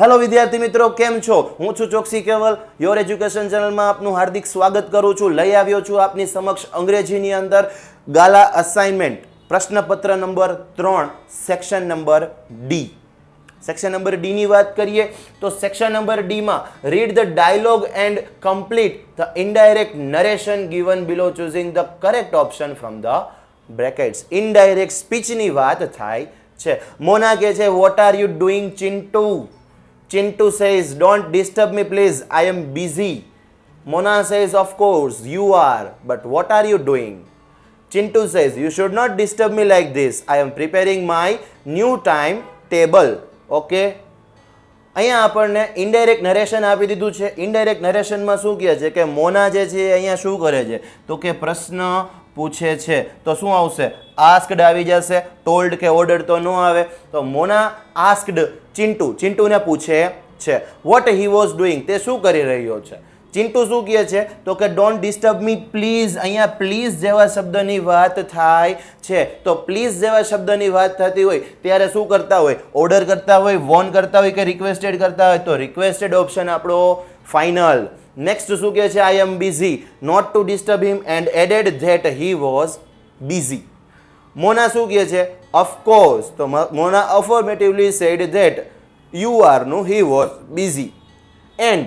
Hello વિદ્યાર્થી મિત્રો, કેમ છો? હું છું ચોકસી કેવલ. યોર એજ્યુકેશન ચેનલમાં આપનું હાર્દિક સ્વાગત કરું છું. લઈ આવ્યો છું આપની સમક્ષ અંગ્રેજીની અંદર ગાલા અસાઇનમેન્ટ પ્રશ્નપત્ર નંબર ત્રણ section number D section number ડીની વાત કરીએ, તો section number ડીમાં read the dialogue and complete the indirect narration given below choosing the correct option from the brackets indirect સ્પીચની વાત થાય છે. મોના કહે છે what are you doing Chintu Chintu says, don't disturb me please I am busy. Mona says, of course you are but what are you doing? Chintu says, You should not disturb me like this. I am preparing my new time table. Okay? અહીંયા આપણને indirect narration આપી દીધું છે indirect નરેશનમાં શું કહે છે કે મોના જે છે અહીંયા શું કરે છે તો કે પ્રશ્ન પૂછે છે. તો શું આવશે? આસ્કડ આવી જશે. ટોલ્ડ કે ઓર્ડર તો ન આવે. તો મોના આસ્કડ ચિન્ટુ ચિન્ટુને પૂછે છે વોટ હી વોઝ ડુઈંગ તે શું કરી રહ્યો છે? ચિન્ટુ શું કહે છે? તો કે ડોન્ટ ડિસ્ટર્બ મી પ્લીઝ અહીંયા પ્લીઝ જેવા શબ્દની વાત થાય છે. તો પ્લીઝ જેવા શબ્દની વાત થતી હોય, ત્યારે શું કરતા હોય? ઓર્ડર કરતા હોય વોન કરતા હોય કે રિક્વેસ્ટેડ કરતા હોય? તો રિક્વેસ્ટેડ ઓપ્શન આપણો ફાઇનલ નેક્સ્ટ શું કહે છે? I am busy not to disturb him and added that he was busy Mona શું કહે છે? ઓફકોર્સ તો Mona affirmatively said that you આરનું he was busy and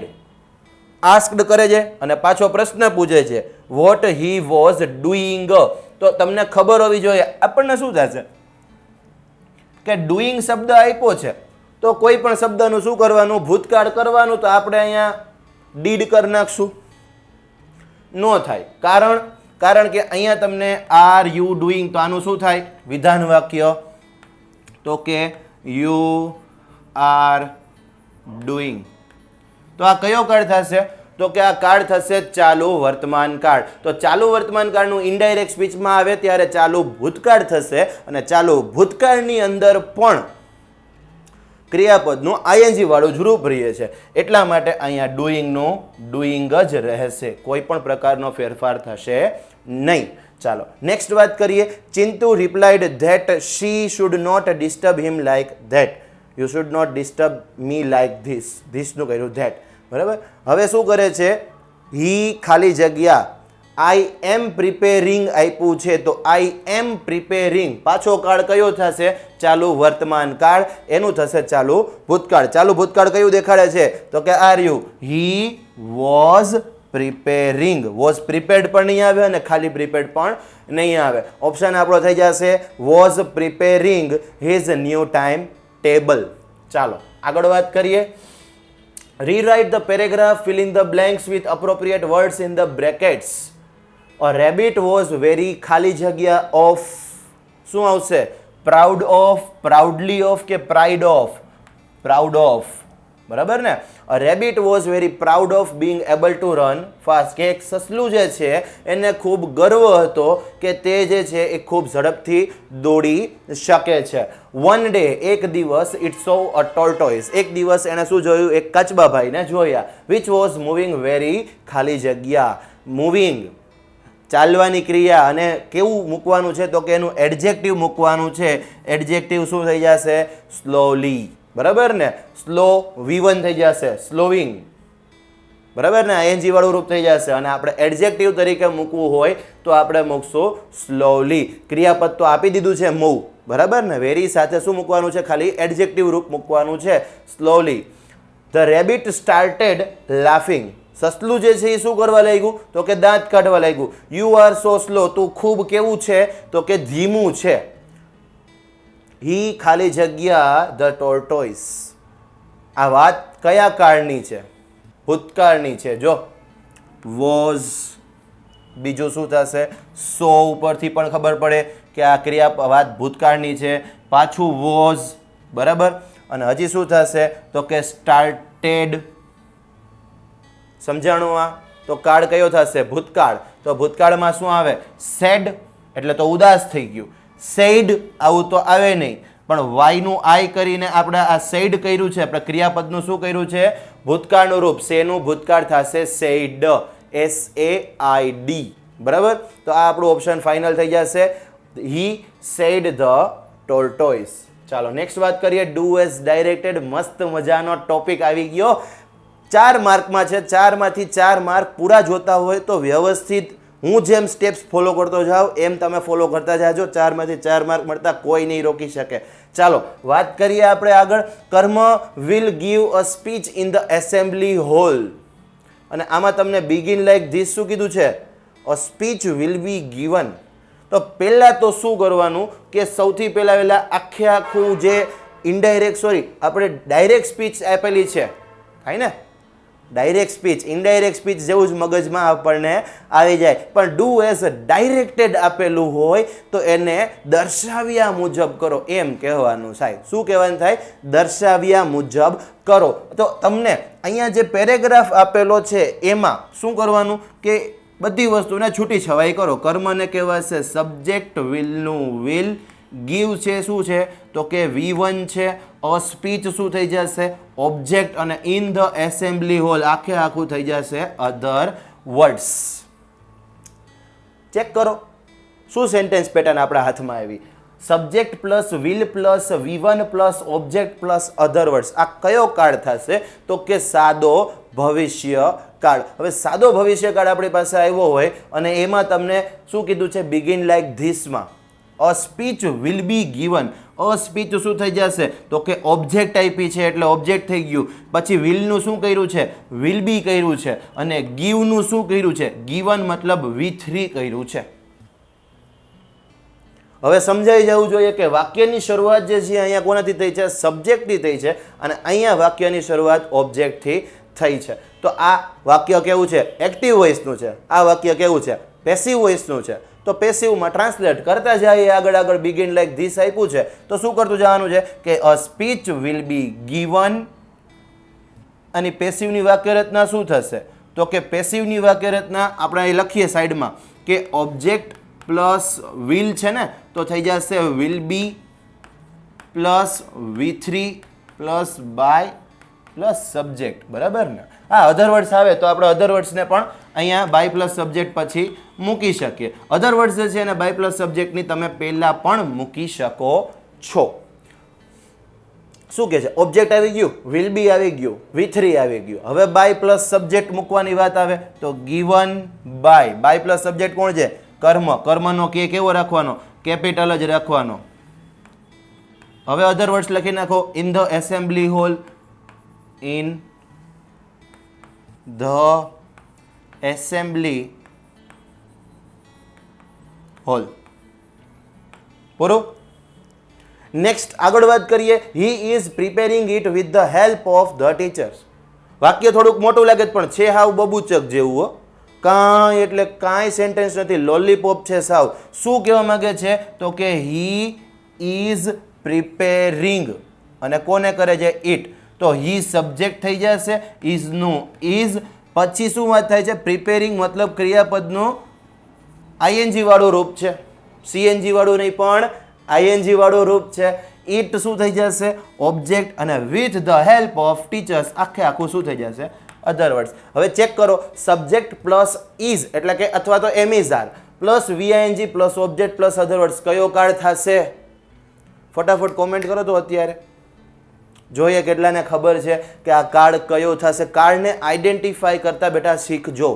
asked કરે છે અને પાછો પ્રશ્ન પૂછે છે. વોટ હી વોઝ ડુઈંગ તો તમને ખબર હોવી જોઈએ. આપણને શું થશે? કે ડુઈંગ શબ્દ આપ્યો છે. તો કોઈ પણ શબ્દનું શું કરવાનું? ભૂતકાળ કરવાનું તો આપણે અહીંયા ડીડ કરી નાખશું. ન થાય. કારણ કારણ કે અહીંયા તમને આર યુ ડુઈંગ તો આનું શું થાય? વિધાન વાક્ય તો કે યુ આર ડુઈંગ. તો આ કયો કાળ થશે? તો કે આ કાળ થશે ચાલુ વર્તમાન કાળ. તો ચાલુ વર્તમાન કાળનું ઇન્ડાયરેક્ટ સ્પીચમાં આવે ત્યારે ચાલુ ભૂતકાળ થશે અને ચાલુ ભૂતકાળની અંદર પણ ક્રિયાપદનું આઈએનજી વાળું જ રૂપ રહીએ છે એટલા માટે અહીંયા ડુઈંગનું ડુઈંગ જ રહેશે. કોઈ પણ પ્રકારનો ફેરફાર થશે નહીં. ચાલો નેક્સ્ટ વાત કરીએ. Chintu replied that she should not disturb him like that you should not disturb me like this ધીસનું કહ્યું ધેટ બરાબર? હવે શું કરે છે? હી ખાલી જગ્યા આઈ એમ પ્રિપેરિંગ આપ્યું છે તો આઈ એમ પ્રિપેરિંગ પાછો કાળ કયો થશે? ચાલુ વર્તમાન કાળ એનું થશે ચાલુ ભૂતકાળ. ચાલુ ભૂતકાળ કયું દેખાડે છે? તો કે are you he was preparing was prepared પણ નહીં આવે અને ખાલી પ્રિપેર્ડ પણ નહીં આવે. ઓપ્શન આપણો થઈ જશે. Was preparing his new time table ચાલો, આગળ વાત કરીએ. Rewrite the paragraph filling the the with appropriate appropriate in the brackets a rabbit was very ખાલી જગ્યા ઓફ શું આવશે? પ્રાઉડ ઓફ પ્રાઉડલી ઓફ કે પ્રાઇડ ઓફ પ્રાઉડ ઓફ બરાબર ને? Rabbit was very proud of being able to run fast. કે એક સસલું જે છે, એને ખૂબ ગર્વ હતો કે તે જે છે, એ ખૂબ ઝડપથી દોડી શકે છે. વન ડે એક દિવસ ઇટ સો અ ટોર્ટોઇસ એક દિવસ એણે શું જોયું? એક કચબાભાઈને જોયા વિચ વોઝ મૂવિંગ વેરી ખાલી જગ્યા મૂવિંગ ચાલવાની ક્રિયા અને કેવું મૂકવાનું છે તો કે એનું એડજેક્ટિવ મૂકવાનું છે. એડજેક્ટિવ શું થઈ જશે? સ્લોલી. બરાબર ને? સ્લો વિવન થઈ જશે. સ્લોવિંગ. બરાબર ને? આઈએનજી વાળું રૂપ થઈ જશે. અને આપણે એડજેક્ટિવ તરીકે મૂકવું હોય તો આપણે મૂકશું સ્લોલી. ક્રિયાપદ તો આપી દીધું છે મૂવ બરાબર ને? વેરી સાથે શું મૂકવાનું છે? ખાલી એડજેક્ટિવ રૂપ મૂકવાનું છે. Slowly. The rabbit started laughing. સસલું જે છે એ શું કરવા લાગ્યું? તો કે દાંત કાઢવા લાગ્યું. યુ આર સો સ્લો તું ખૂબ કેવું છે? તો કે ધીમું છે. હી ખાલી જગ્યા ધ ટોર્ટોઇસ આ વાત કયા કાળની છે? ભૂતકાળની છે. જો. વોઝ બીજું શું થશે? સો ઉપરથી પણ ખબર પડે કે આ ક્રિયા વાત ભૂતકાળની છે. પાછું વોઝ બરાબર? અને હજી શું થશે? તો કે સ્ટાર્ટેડ સમજાણું આ? તો કાળ કયો થશે? ભૂતકાળ. તો ભૂતકાળમાં શું આવે? સેડ, એટલે તો ઉદાસ થઈ ગયું. સેડ આવું તો આવે નહીં. પણ વાયનું આય કરીને આપણે આ સેડ કર્યું છે, આપણે ક્રિયાપદનું શું કર્યું છે? ભૂતકાળનું રૂપ. સેનું ભૂતકાળ થશે said S A I D બરાબર? તો આ આપણું ઓપ્શન ફાઇનલ થઈ જશે. હી સેડ ધ ટોર્ટોઇસ ચાલો નેક્સ્ટ વાત કરીએ. ડુ એઝ ડાયરેક્ટેડ મસ્ત મજાનો ટોપિક આવી ગયો. ચાર માર્કમાં છે, ચારમાંથી ચાર માર્ક પૂરા જોતા હોય તો વ્યવસ્થિત હું જેમ સ્ટેપ્સ ફોલો કરતો જાઉં, એમ તમે ફોલો કરતા જાજો. ચારમાંથી ચાર માર્ક મળતા કોઈ નહીં રોકી શકે. ચાલો, વાત કરીએ આપણે આગળ. Karm will give a speech in the assembly hall અને આમાં તમને બિગિન લાઈક ધીસ શું કીધું છે? A speech will be given તો પહેલાં તો શું કરવાનું કે સૌથી પહેલાં પહેલાં આખે આખું જે ઇનડાયરેક્ટ સોરી આપણે ડાયરેક્ટ સ્પીચ આપેલી છે. થાય ને? ડાયરેક્ટ સ્પીચ ઇનડાયરેક્ટ સ્પીચ જેવું જ મગજમાં આપણને આવી જાય. પણ ડુ એઝ ડાયરેક્ટેડ આપેલું હોય તો એને દર્શાવ્યા મુજબ કરો. એમ કહેવાનું થાય. શું કહેવાનું થાય? દર્શાવ્યા મુજબ કરો. તો તમને અહીંયા જે પેરેગ્રાફ આપેલો છે, એમાં શું કરવાનું? કે બધી વસ્તુને છૂટી છવાઈ કરો. કર્મને કહેવાશે સબ્જેક્ટ વિલનું વિલ ગીવ છે શું છે? તો કે વી વન છે, અ સ્પીચ શું થઈ જશે? ઓબ્જેક્ટ અને ઇન ધ એસેમ્બલી હોલ આખે આખું થઈ જશે અધર વર્ડ્સ ચેક કરો. શું સેન્ટેન્સ પેટર્ન આપણા હાથમાં આવી? Subject plus will plus V one plus object plus other words આ કયો કાળ થશે? તો કે સાદો ભવિષ્ય કાળ. હવે સાદો ભવિષ્ય કાળ આપણી પાસે આવ્યો હોય અને એમાં તમને શું કીધું છે? Begin like ધીસમાં a speech will be given a speech શું થઈ જશે? તો કે ઓબ્જેક્ટ આપી છે એટલે ઓબ્જેક્ટ થઈ ગયું. પછી વિલનું શું કર્યું છે? વિલ બી કર્યું છે. અને ગીવનું શું કર્યું છે? ગીવન મતલબ વી થ્રી કર્યું છે. હવે સમજાઈ જવું જોઈએ કે વાક્યની શરૂઆત જે છે અહીંયા કોનાથી થઈ છે? સબ્જેક્ટથી થઈ છે. અને અહીંયા વાક્યની શરૂઆત ઓબ્જેક્ટથી થઈ છે. તો આ વાક્ય કેવું છે? એક્ટિવ વોઇસનું છે. આ વાક્ય કેવું છે? પેસિવ વોઇસનું છે. તો પેસિવમાં ટ્રાન્સલેટ કરતા જઈએ. આગળ આગળ બિગિન લાઈક ધીસ આપ્યું છે. તો શું કરતું જવાનું છે? કે a speech will be given અને પેસિવની વાક્ય રચના શું થશે? તો કે પેસિવની વાક્ય રચના આપણે અહીં લખીએ સાઈડમાં કે ઓબ્જેક્ટ પ્લસ વિલ છે ને? તો થઈ જશે will be plus V three plus by plus subject બરાબર ને? હા અધર વર્ડ્સ આવે તો આપણે અધર વર્ડ્સને પણ અહીંયા બાય પ્લસ સબ્જેક્ટ પછી મૂકી શકીએ. અધર વર્ડ્સ છે એને બાય પ્લસ સબ્જેક્ટની તમે પહેલાં પણ મૂકી શકો છો. શું કહે છે? ઓબ્જેક્ટ આવી ગયું વિલ બી આવી ગયું વિથરી આવી ગયું. હવે બાય પ્લસ સબ્જેક્ટ મૂકવાની વાત આવે તો given by by plus subject કોણ છે? કર્મ. કર્મનો કે કેવો રાખવાનો? કેપિટલ જ રાખવાનો. હવે અધર વર્ડ્સ લખી નાખો. In the assembly hall in the assembly hall. બરોબર નેક્સ્ટ આગળ વાત કરીએ. He is preparing it with the help of the teachers વાક્ય થોડુંક મોટું લાગે પણ છે હાવ બબૂચક જેવું, હો. કાંઈ એટલે કાંઈ સેન્ટેન્સ નથી. લોલીપોપ છે સાવ. શું કહેવા માંગે છે? તો કે હી ઇઝ પ્રિપેરિંગ અને કોને કરે છે? ઇટ તો હી સબ્જેક્ટ થઈ જશે. ઇઝનું ઇઝ પછી શું વાત થાય છે? પ્રિપેરિંગ મતલબ ક્રિયાપદનું આઈએનજી વાળું રૂપ છે. સીએનજી વાળું નહીં, પણ આઈએનજી વાળું રૂપ છે. ઇટ શું થઈ જશે? ઓબ્જેક્ટ અને with the help of teachers આખે આખું શું થઈ જશે? અધર વર્ડ્સ હવે ચેક કરો. સબ્જેક્ટ પ્લસ ઇઝ એટલે કે અથવા તો am is are plus V I N G plus object plus other words કયો કાળ થશે? ફટાફટ કોમેન્ટ કરો તો અત્યારે. જોઈએ કેટલાને ખબર છે કે આ કાર્ડ કયો થશે? કાર્ડને આઈડેન્ટિફાય કરતા બેટા શીખજો.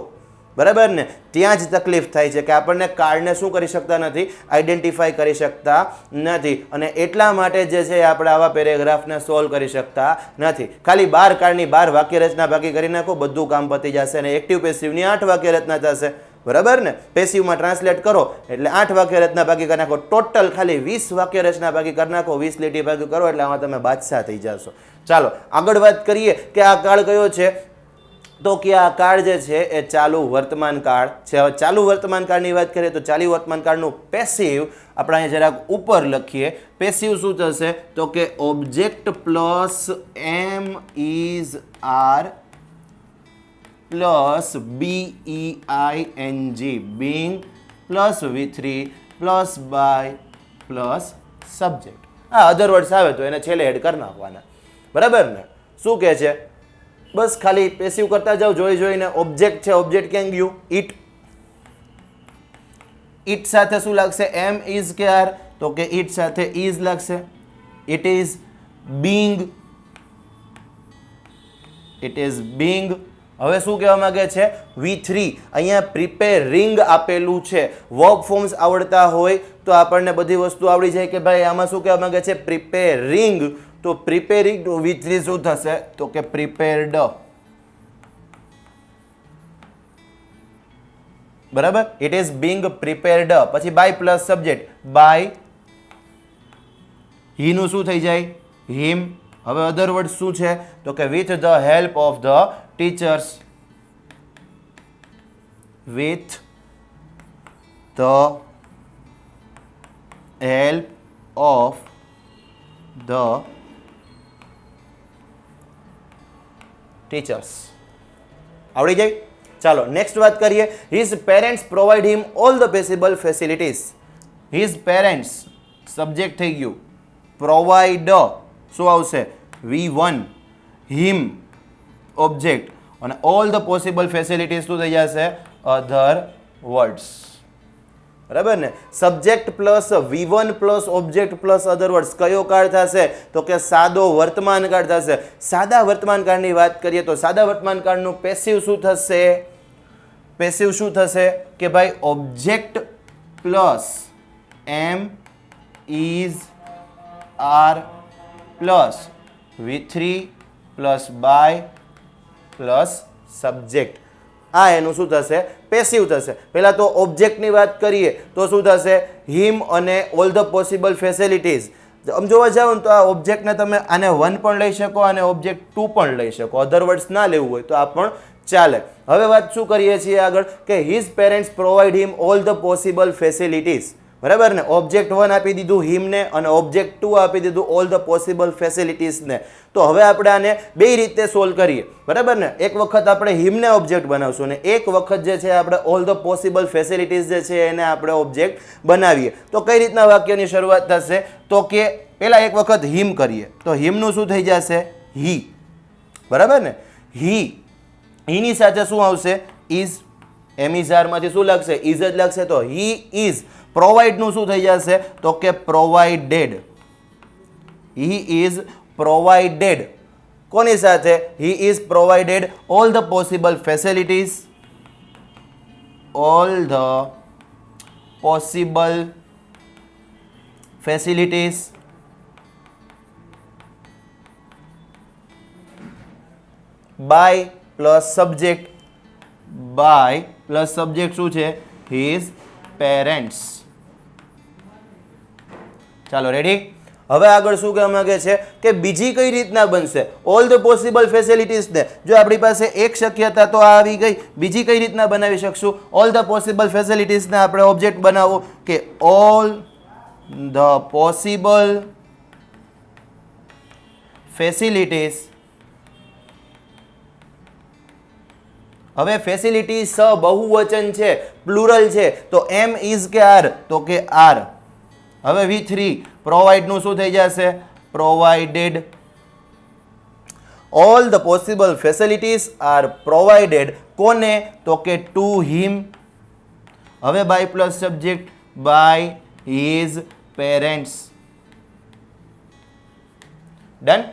બરાબર ને? ત્યાં જ તકલીફ થાય છે કે આપણને કાર્ડને શું કરી શકતા નથી? આઈડેન્ટિફાઈ કરી શકતા નથી. અને એટલા માટે જે છે આપણે આવા પેરેગ્રાફને સોલ્વ કરી શકતા નથી. ખાલી બાર કાર્ડની બાર વાક્ય રચના ભાગી કરી નાખો, બધું કામ પતી જશે અને એક્ટિવ પેસિવની આઠ વાક્ય રચના થશે. બરાબર ને? પેસિવમાં ટ્રાન્સલેટ કરો, એટલે આઠ વાક્ય રચના ભાગી કરી નાખો. ટોટલ ખાલી વીસ વાક્ય રચના ભાગી કરી નાખો, વીસ લીટી ભાગી કરો, એટલે આમાં તમે બાદશાહ થઈ જશો. ચાલો, આગળ વાત કરીએ કે આ કાળ કયો છે? તો કે આ કાળ જે છે એ ચાલુ વર્તમાન કાળ છે. હવે ચાલુ વર્તમાન કાળની વાત કરીએ તો ચાલુ વર્તમાન કાળનું પેસિવ આપણે અહીંયા જરાક ઉપર લખીએ. પેસિવ શું થશે? તો કે object plus am is are plus B E I N G being plus V three plus by plus subject હા અધર વર્ડ્સ આવે તો એને છેલ્લે એડ કરી નાખવાના. બરાબર ને? શું કહે છે? બસ ખાલી પેસિવ કરતા જાઓ, જોઈ જોઈને ઓબ્જેક્ટ છે ઓબ્જેક્ટ ક્યાં ગયું? ઇટ ઇટ સાથે શું લાગશે? એમ ઇઝ કે આર તો કે ઇટ સાથે ઇઝ લાગશે. It is being it is being હવે શું કહેવા માંગે છે? વી થ્રી અહીંયા પ્રિપેરિંગ આપેલું છે. વર્ક ફોર્મ્સ આવડતા હોય તો આપણને બધી વસ્તુ આવડી જાય કે ભાઈ, આમાં શું કહેવા માંગે છે? પ્રિપેરિંગ તો પ્રિપેરિંગ ટુ વી શું થશે તો કે પ્રિપેર્ડ બરાબર? ઇટ ઇઝ બિંગ પ્રિપેર્ડ પછી બાય પ્લસ સબ્જેક્ટ બાય હીનું શું થઈ જાય? હિમ હવે અધર વર્ડ શું છે? તો કે with the help of the teachers with the help of the teachers આવડી જાય? ચાલો નેક્સ્ટ વાત કરીએ. His parents provide him all the possible facilities his parents subject થઈ ગયું. પ્રોવાઈડ શું આવશે? વી વન હિમ ઓબ્જેક્ટ અને ઓલ ધ પોસિબલ ફેસિલિટીઝ શું થઈ જશે? અધર વર્ડ્સ બરાબર ને? Subject plus V one plus object plus other words કયો કાળ થશે? તો કે સાદો વર્તમાન કાળ થશે. સાદા વર્તમાન કાળની વાત કરીએ તો સાદા વર્તમાન કાળનું પેસિવ શું થશે? પેસિવ શું થશે? કે ભાઈ object plus am is are plus V three plus by plus subject આ એનું શું થશે? પેસિવ થશે. પહેલાં તો ઓબ્જેક્ટની વાત કરીએ, તો શું થશે? હિમ અને ઓલ ધ પોસિબલ ફેસિલિટીઝ આમ જોવા જાઓ ને તો આ ઓબ્જેક્ટને તમે આને વન પણ લઈ શકો અને ઓબ્જેક્ટ ટુ પણ લઈ શકો. અધર વર્ડ્સ ના લેવું હોય તો આ પણ ચાલે. હવે વાત શું કરીએ છીએ આગળ? કે his parents provide him all the possible facilities બરાબર ને? ઓબ્જેક્ટ વન આપી દીધું હિમને અને ઓબ્જેક્ટ ટુ આપી દીધું ઓલ ધ પોસિબલ ફેસિલિટીઝને તો હવે આપણે આને બે રીતે સોલ્વ કરીએ. બરાબર ને? એક વખત આપણે હિમને ઓબ્જેક્ટ બનાવશું અને એક વખત જે છે આપણે ઓલ ધ પોસિબલ ફેસિલિટીઝ જે છે એને આપણે ઓબ્જેક્ટ બનાવીએ. તો કઈ રીતના વાક્યની શરૂઆત થશે? તો કે પહેલાં એક વખત હિમ કરીએ. તો હિમનું શું થઈ જશે? હી બરાબર ને? હી હીની સાથે શું આવશે? ઇઝ એમિઝારમાંથી શું લાગશે ઇઝ જ લાગશે તો હી ઇઝ પ્રોવાઈડનું શું થઈ જશે? તો કે પ્રોવાઈડેડ. He is provided. કોની સાથે? He is provided all the possible facilities. All the possible facilities. By plus subject. By plus subject શું છે? હિઝ પેરેન્ટ્સ ચાલો રેડી હવે આગળ શું કહેવા માંગે છે કે બીજી કઈ રીતના બનશે? ઓલ ધ પોસિબલ ફેસિલિટીઝને જો આપણી પાસે એક શક્યતા તો આવી ગઈ. બીજી કઈ રીતના બનાવી શકશું? ઓલ ધ પોસિબલ ફેસિલિટીઝને આપણે ઓબ્જેક્ટ બનાવો કે ઓલ ધ પોસિબલ ફેસિલિટીઝ હવે ફેસિલિટી સ બહુવચન છે પ્લુરલ છે. તો એમ ઇઝ કે આર તો કે આર હવે વી થ્રી પ્રોવાઈડનું શું થઈ જશે? Provided all the possible facilities are provided કોને? તો કે ટુ હિમ હવે by plus subject by his parents done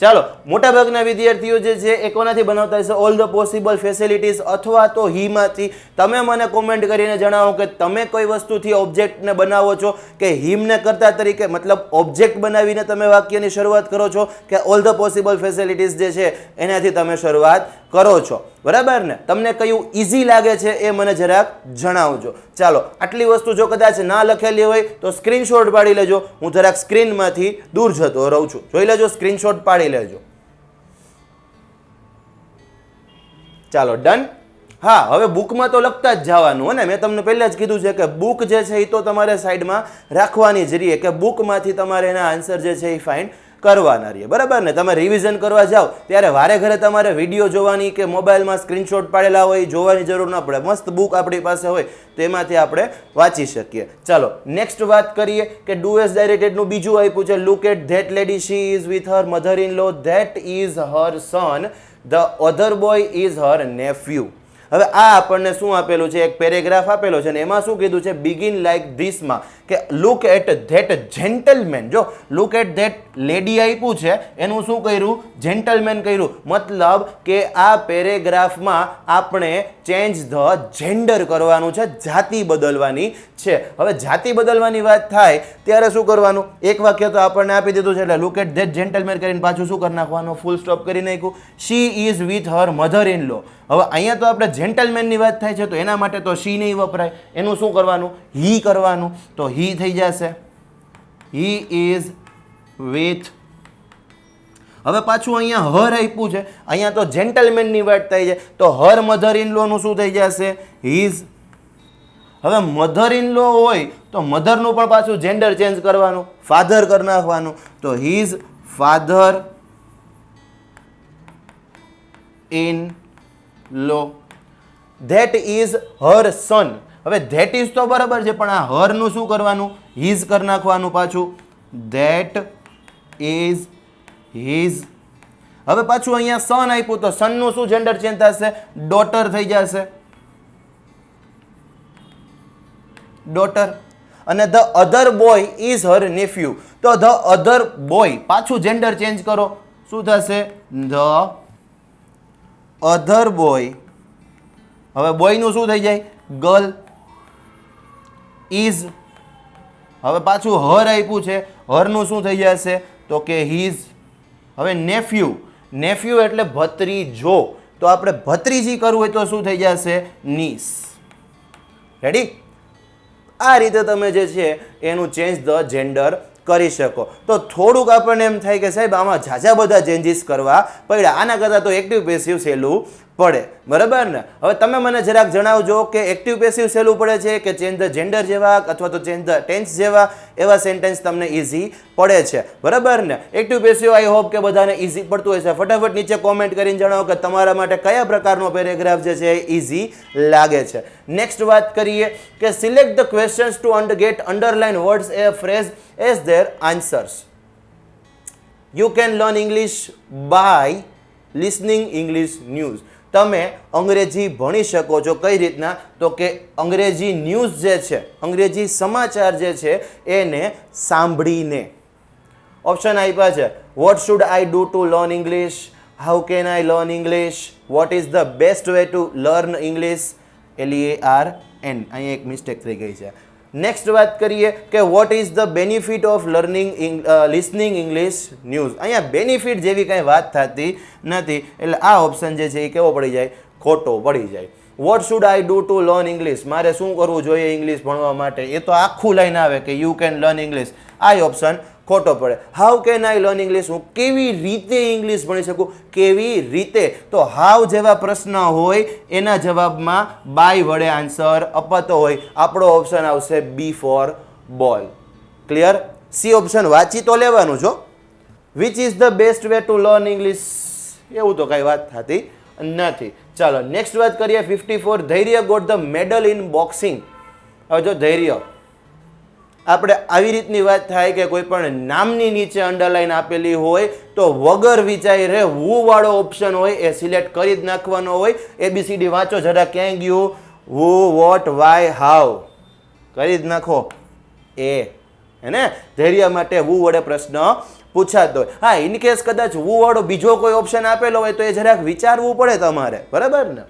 ચાલો, મોટાભાગના વિદ્યાર્થીઓ જે છે, એ કોનાથી બનાવતા હશે? ઓલ ધ પોસિબલ ફેસિલિટીઝ અથવા તો હીમાંથી. તમે મને કોમેન્ટ કરીને જણાવો કે તમે કોઈ વસ્તુથી ઓબ્જેક્ટને બનાવો છો કે હિમને કરતા તરીકે, મતલબ ઓબ્જેક્ટ બનાવીને તમે વાક્યની શરૂઆત કરો છો કે ઓલ ધ પોસિબલ ફેસિલિટીઝ જે છે, એનાથી તમે શરૂઆત કરો છો. બરાબર ને? તમને કયું ઇઝી લાગે છે એ મને જરાક જણાવજો. ચાલો, આટલી વસ્તુ જો કદાચ ના લખેલી હોય તો સ્ક્રીનશોટ પાડી લેજો. હું જરાક સ્ક્રીનમાંથી દૂર જતો રહું છું. જોઈ લેજો સ્ક્રીનશોટ પાડી લેજો. ચાલો ડન હા, હવે બુકમાં તો લખતા જ જવાનું હો ને. મેં તમને પહેલાં જ કીધું છે કે બુક જે છે એ તો તમારે સાઈડમાં રાખવાની જ રહીએ કે બુકમાંથી તમારે એના આન્સર જે છે એ ફાઇન્ડ કરવાના રહીએ. બરાબર ને? તમે રિવિઝન કરવા જાઓ, ત્યારે વારે ઘરે તમારે વીડિયો જોવાની કે મોબાઈલમાં સ્ક્રીનશોટ પાડેલા હોય જોવાની જરૂર ન પડે. મસ્ત બુક આપણી પાસે હોય, તો એમાંથી આપણે વાંચી શકીએ. ચાલો નેક્સ્ટ વાત કરીએ કે ડુ એસ ડાયરેક્ટેડનું બીજું આપ્યું છે. Look at that lady she is with her mother in law that is her son the other boy is her nephew હવે આ આપણને શું આપેલું છે? એક પેરેગ્રાફ આપેલો છે અને એમાં શું કીધું છે? બિગિન લાઈક ધીસમાં કે લુક એટ ધેટ જેન્ટલમેન જો લુક એટ ધેટ લેડી આપ્યું છે, એનું શું કર્યું? જેન્ટલમેન કર્યું. મતલબ કે આ પેરેગ્રાફમાં આપણે ચેન્જ ધ જેન્ડર કરવાનું છે, જાતિ બદલવાની છે. હવે જાતિ બદલવાની વાત થાય, ત્યારે શું કરવાનું? એક વાક્ય તો આપણને આપી દીધું છે એટલે લુક એટ ધેટ જેન્ટલમેન કરીને પાછું શું કરી નાખવાનું? ફૂલ સ્ટોપ કરી નાખ્યું. She is with her mother in law હવે અહીંયા તો આપણે જેન્ટલમેનની વાત થાય છે, તો એના માટે તો શી નહીં વપરાય? એનું શું કરવાનું? હી કરવાનું. તો હી થઈ જશે. He is with. હવે પાછું અહીંયા હર આપ્યું છે. અહીંયા તો જેન્ટલમેનની વાત થાય છે. તો હર મધર ઇન લોનું શું થઈ જશે? હિઝ હવે મધર ઇન લો હોય, તો મધરનું પણ પાછું જેન્ડર ચેન્જ કરવાનું. ફાધર કરી નાખવાનું. તો his father in law that is her son હવે ધેટ ઇઝ તો બરાબર છે, પણ આ હરનું શું કરવાનું? હિઝ કરી નાખવાનું પાછું. ધેટ ઇઝ હિઝ હવે પાછું અહીંયા સન આપ્યું, તો સનનું શું જેન્ડર ચેન્જ થશે? ડોટર થઈ જશે. ડોટર અને the other boy is her nephew તો ધ અધર બોય પાછું જેન્ડર ચેન્જ કરો. શું થશે? ધ અધર બોય હવે બોયનું શું થઈ જાય? ગર્લ ઇઝ હવે પાછું હર આપ્યું છે. હરનું શું થઈ જશે? તો કે હિઝ. હવે નેફ્યુ. નેફ્યુ એટલે ભત્રીજો. તો આપણે ભત્રીજી કરવું હોય તો શું થઈ જશે? નીસ. રેડી આ રીતે તમે જે છે, એનું ચેન્જ ધ જેન્ડર કરી શકો. તો થોડુંક આપણને એમ થાય કે સાહેબ, આમાં ઝાઝા બધા ચેન્જીસ કરવા પડ્યા. આના કરતાં તો એક્ટિવ પેસિવ સહેલું પડે. બરાબર ને? હવે તમે મને જરાક જણાવજો કે એક્ટિવ પેસિવ સહેલું પડે છે કે ચેન્જ ધ જેન્ડર જેવા અથવા તો ચેન્જ ધ ટેન્સ જેવા એવા સેન્ટેન્સ તમને ઇઝી પડે છે. બરાબર ને? એક્ટિવ પેસિવ આઈ હોપ કે બધાને ઇઝી પડતું છે ફટાફટ નીચે કોમેન્ટ કરીને જણાવો કે તમારા માટે કયા પ્રકારનો પેરેગ્રાફ જે છે એ ઇઝી લાગે છે. નેક્સ્ટ વાત કરીએ કે select the questions to under get underline words a phrase as their answers you can learn English by listening English news તમે અંગ્રેજી ભણી શકો છો કઈ રીતના? તો કે અંગ્રેજી ન્યૂઝ જે છે, અંગ્રેજી સમાચાર જે છે, એને સાંભળીને. ઓપ્શન આપ્યા છે what should I do to learn English how can I learn English what is the best way to learn English L A R N અહીંયા એક મિસ્ટેક થઈ ગઈ છે. નેક્સ્ટ વાત કરીએ કે what is the benefit of learning listening English news અહીંયા benefit જેવી કાંઈ વાત થતી નથી. એટલે આ ઓપ્શન જે છે એ કેવો પડી જાય? ખોટો પડી જાય. What should I do to learn English મારે શું કરવું જોઈએ ઇંગ્લિશ ભણવા માટે? એ તો આખું લાઈન આવે કે યુ કેન લર્ન ઇંગ્લિશ આ ઓપ્શન ખોટો પડે. How can I learn English હું કેવી રીતે ઇંગ્લિશ ભણી શકું? કેવી રીતે? તો હાવ જેવા પ્રશ્ન હોય, એના જવાબમાં બાય વડે આન્સર અપાતો હોય. આપણો ઓપ્શન આવશે B for ball clear C option વાંચી તો લેવાનું છો which is the best way to learn English એવું તો કાંઈ વાત થતી નથી. ચાલો નેક્સ્ટ વાત કરીએ fifty four Dhairya got the medal in boxing. હવે જો ધૈર્ય. આપણે આવી રીતની વાત થાય કે કોઈ પણ નામની નીચે અંડરલાઈન આપેલી હોય, તો વગર વિચારે હુ વાળો ઓપ્શન હોય, એ સિલેક્ટ કરી જ નાખવાનો હોય. એબીસીડી વાંચો જરા ક્યાંય ગયું? વુ વોટ વાય હાવ કરી જ નાખો. એ હેને? ધૈર્ય માટે હું વડે પ્રશ્ન પૂછાતો હોય. હા ઇન કેસ કદાચ હું વાળો બીજો કોઈ ઓપ્શન આપેલો હોય, તો એ જરાક વિચારવું પડે તમારે. બરાબર ને?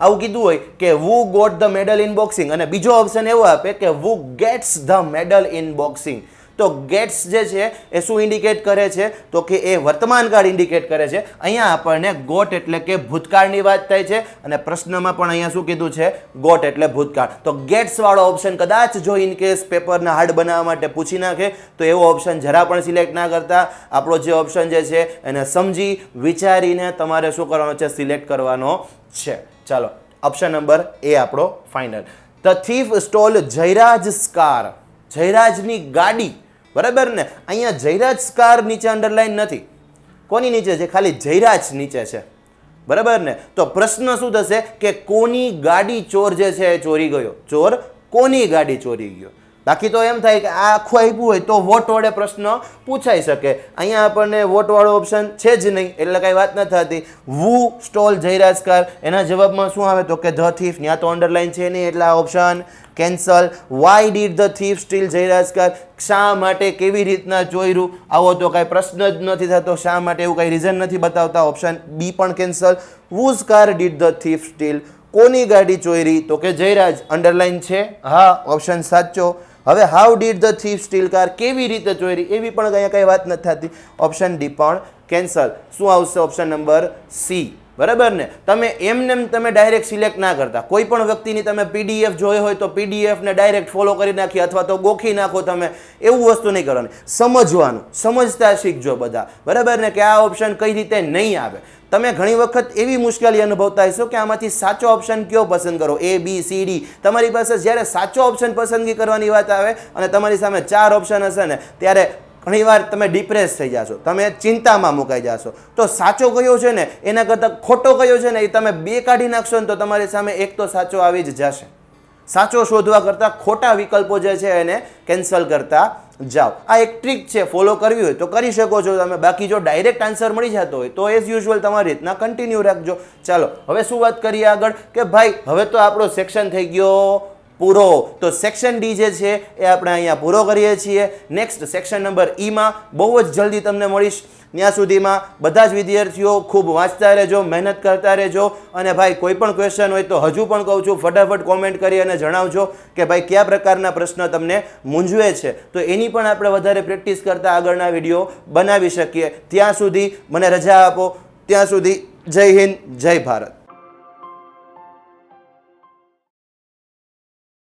આવું કીધું હોય કે who got the medal in boxing અને બીજો ઓપ્શન એવો આપે કે who gets the medal in boxing તો ગેટ્સ જે છે, એ શું ઇન્ડિકેટ કરે છે? તો કે એ વર્તમાન કાળ ઇન્ડિકેટ કરે છે. અહીંયા આપણને ગોટ એટલે કે ભૂતકાળની વાત થાય છે. અને પ્રશ્નમાં પણ અહીંયા શું કીધું છે? ગોટ એટલે ભૂતકાળ. તો ગેટ્સવાળો ઓપ્શન કદાચ જો ઇન કેસ પેપરના હાર્ડ બનાવવા માટે પૂછી નાખે, તો એવો ઓપ્શન જરા પણ સિલેક્ટ ના કરતા. આપણો જે ઓપ્શન જે છે, એને સમજી વિચારીને તમારે શું કરવાનો છે? સિલેક્ટ કરવાનો છે. ચાલો ઓપ્શન નંબર એ આપણો final the thief stole Jayraj scar જયરાજની ગાડી, બરાબર ને? અહીંયા જયરાજ સ્કાર નીચે અંડરલાઈન નથી. કોની નીચે છે? ખાલી જયરાજ નીચે છે. બરાબર ને? તો પ્રશ્ન શું થશે કે કોની ગાડી ચોર જે છે એ ચોરી ગયો? ચોર કોની ગાડી ચોરી ગયો? બાકી તો એમ થાય કે આ આખું આપ્યું હોય તો વોટ વડે પ્રશ્ન પૂછાઈ શકે. અહીંયા આપણને વોટવાળો ઓપ્શન છે જ નહીં, એટલે કાંઈ વાત ન થતી. વુ સ્ટોલ જયરાજકાર, એના જવાબમાં શું આવે તો કે ધ થીફ ત્યાં તો અંડરલાઈન છે નહીં એટલે આ option cancel why did the thief steal Jayraj car? શા માટે કેવી રીતના ચોર્યું આવો તો કાંઈ પ્રશ્ન જ નથી થતો. શા માટે એવું કાંઈ રીઝન નથી બતાવતા? ઓપ્શન બી પણ cancel whose car did the thief steal કોની ગાડી ચોરી તો કે જયરાજ અંડરલાઈન છે. હા ઓપ્શન સાચો. હવે how did the thief steal car કેવી રીતે ચોરી? એવી પણ અહીંયા કંઈ વાત નથી થતી. ઓપ્શન ડી પણ કેન્સલ. શું આવશે? Option number C. બરાબર ને? તમે એમનેમ તમે ડાયરેક્ટ સિલેક્ટ ના કરતા. કોઈ પણ વ્યક્તિની તમે પીડીએફ જોઈ હોય તો પીડીએફને ડાયરેક્ટ ફોલો કરી નાખી અથવા તો ગોખી નાખો તમે. એવું વસ્તુ નહીં કરવાની. સમજવાનું. સમજતા શીખજો બધા. બરાબર ને? કે આ ઓપ્શન કઈ રીતે નહીં આવે. તમે ઘણી વખત એવી મુશ્કેલી અનુભવતા હશો કે આમાંથી સાચો ઓપ્શન કયો પસંદ કરો? એ બી સી ડી તમારી પાસે જ્યારે સાચો ઓપ્શન પસંદગી કરવાની વાત આવે અને તમારી સામે ચાર ઓપ્શન હશે ને, ત્યારે ઘણીવાર તમે ડિપ્રેસ થઈ જશો. તમે ચિંતામાં મુકાઈ જશો. તો સાચો કયો છે ને? એના કરતાં ખોટો કયો છે ને? એ તમે બે કાઢી નાખશો ને તો તમારી સામે એક તો સાચો આવી જ જશે. સાચો શોધવા કરતાં ખોટા વિકલ્પો જે છે એને કેન્સલ કરતા જાઓ. આ એક ટ્રીક છે ફોલો કરવી હોય તો કરી શકો છો તમે. બાકી જો ડાયરેક્ટ આન્સર મળી જતો હોય તો એઝ યુઝ્યુઅલ તમારી રીતના કન્ટિન્યુ રાખજો. ચાલો, હવે શું વાત કરીએ આગળ? કે ભાઈ, હવે તો આપણો સેક્શન થઈ ગયો. પૂરો. તો સેક્શન ડી જે છે એ આપણે અહીંયા પૂરો કરીએ છીએ. નેક્સ્ટ સેક્શન નંબર ઈમાં બહુ જ જલ્દી તમને મળીશ. ત્યાં સુધીમાં બધા જ વિદ્યાર્થીઓ ખૂબ વાંચતા રહેજો, મહેનત કરતા રહેજો. અને ભાઈ, કોઈ પણ ક્વેશ્ચન હોય તો હજુ પણ કહું છું, ફટાફટ કોમેન્ટ કરી અને જણાવજો કે ભાઈ, કયા પ્રકારના પ્રશ્ન તમને મૂંઝવે છે. તો એની પણ આપણે વધારે પ્રેક્ટિસ કરતા આગળના વીડિયો બનાવી શકીએ. ત્યાં સુધી મને રજા આપો. ત્યાં સુધી જય હિન્દ, જય ભારત.